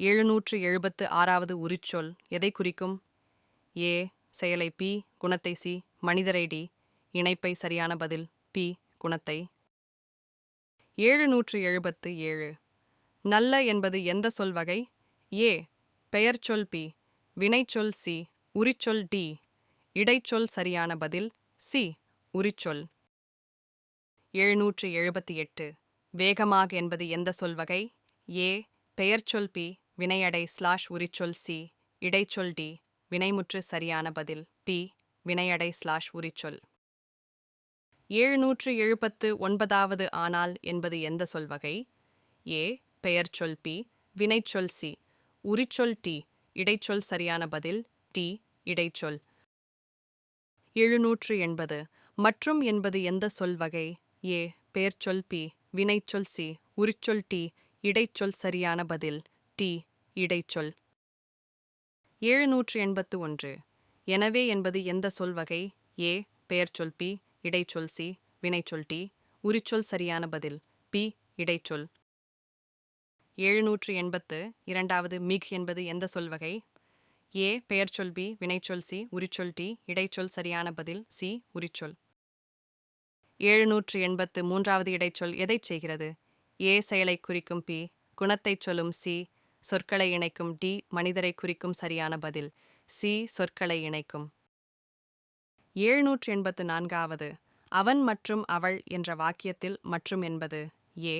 எழுநூற்று எழுபத்து ஆறாவது உரிச்சொல் எதை குறிக்கும்? ஏ. செயலை பி. குணத்தை சி. மனிதரை டி. இணைப்பை சரியான பதில் பி. குணத்தை. ஏழுநூற்று எழுபத்து ஏழு. நல்ல என்பது எந்த சொல் வகை? ஏ. பெயர்ச்சொல் பி. வினைச்சொல் சி. உரிச்சொல் டி. இடைச்சொல் சரியான பதில் சி. உரிச்சொல். எழுநூற்று எழுபத்தி எட்டு. வேகமாக என்பது எந்த சொல் வகை? ஏ. பெயர்ச்சொல் பி. வினையடை ஸ்லாஷ் உரிச்சொல் சி இடைச்சொல் டி வினைமுற்று சரியான பதில். பி வினையடை ஸ்லாஷ் உரிச்சொல். ஏழுநூற்று எழுபத்து ஒன்பதாவது ஆனால் என்பது எந்த சொல் வகை? ஏ பெயர்ச்சொல் பி வினைச்சொல் சி உரிச்சொல் டி இடைச்சொல் சரியான பதில். டி இடைச்சொல். எழுநூற்று எண்பது. மற்றும் என்பது எந்த சொல் வகை? ஏ பெயர்ச்சொல் பி வினைச்சொல் சி உரிச்சொல் டி இடைச்சொல் சரியான பதில். டி இடைச்சொல். ஏழுநூற்று எண்பத்து ஒன்று எனவே என்பது எந்த சொல் வகை? ஏ. பெயர்ச்சொல். பி. இடைச்சொல். சி. வினைச்சொல். டி. உரிச்சொல் சரியான பதில். பி. இடைச்சொல். ஏழுநூற்று எண்பத்து இரண்டாவது மிக் என்பது எந்த சொல் வகை? ஏ. பெயர்ச்சொல். பி. வினைச்சொல். சி. உரிச்சொல். டி. இடைச்சொல் சரியான பதில். சி. உரிச்சொல். ஏழுநூற்று எண்பத்து மூன்றாவது இடைச்சொல் எதைச் செய்கிறது? ஏ. செயலை குறிக்கும். பி. குணத்தைச் சொல்லும். சி. சொற்களை இணைக்கும் டி மனிதரை குறிக்கும் சரியான பதில். சி சொற்களை இணைக்கும். ஏழ்நூற்று எண்பத்து நான்காவது அவன் மற்றும் அவள் என்ற வாக்கியத்தில் மற்றும் என்பது ஏ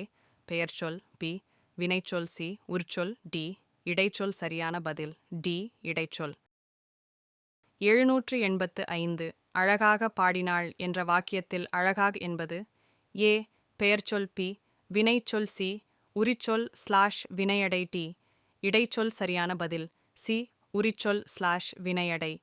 பெயர்ச்சொல் பி வினைச்சொல் சி உர்ச்சொல் டி இடைச்சொல் சரியான பதில் டி இடைச்சொல். எழுநூற்று எண்பத்து ஐந்து அழகாக பாடினாள் என்ற வாக்கியத்தில் அழகாக என்பது ஏ பெயர்ச்சொல் பி வினைச்சொல் சி உரிச்சொல் ஸ்லாஷ் வினையடை டி இடைச்சொல் சரியான பதில். சி. உரிச்சொல் ஸ்லாஷ் வினையடை.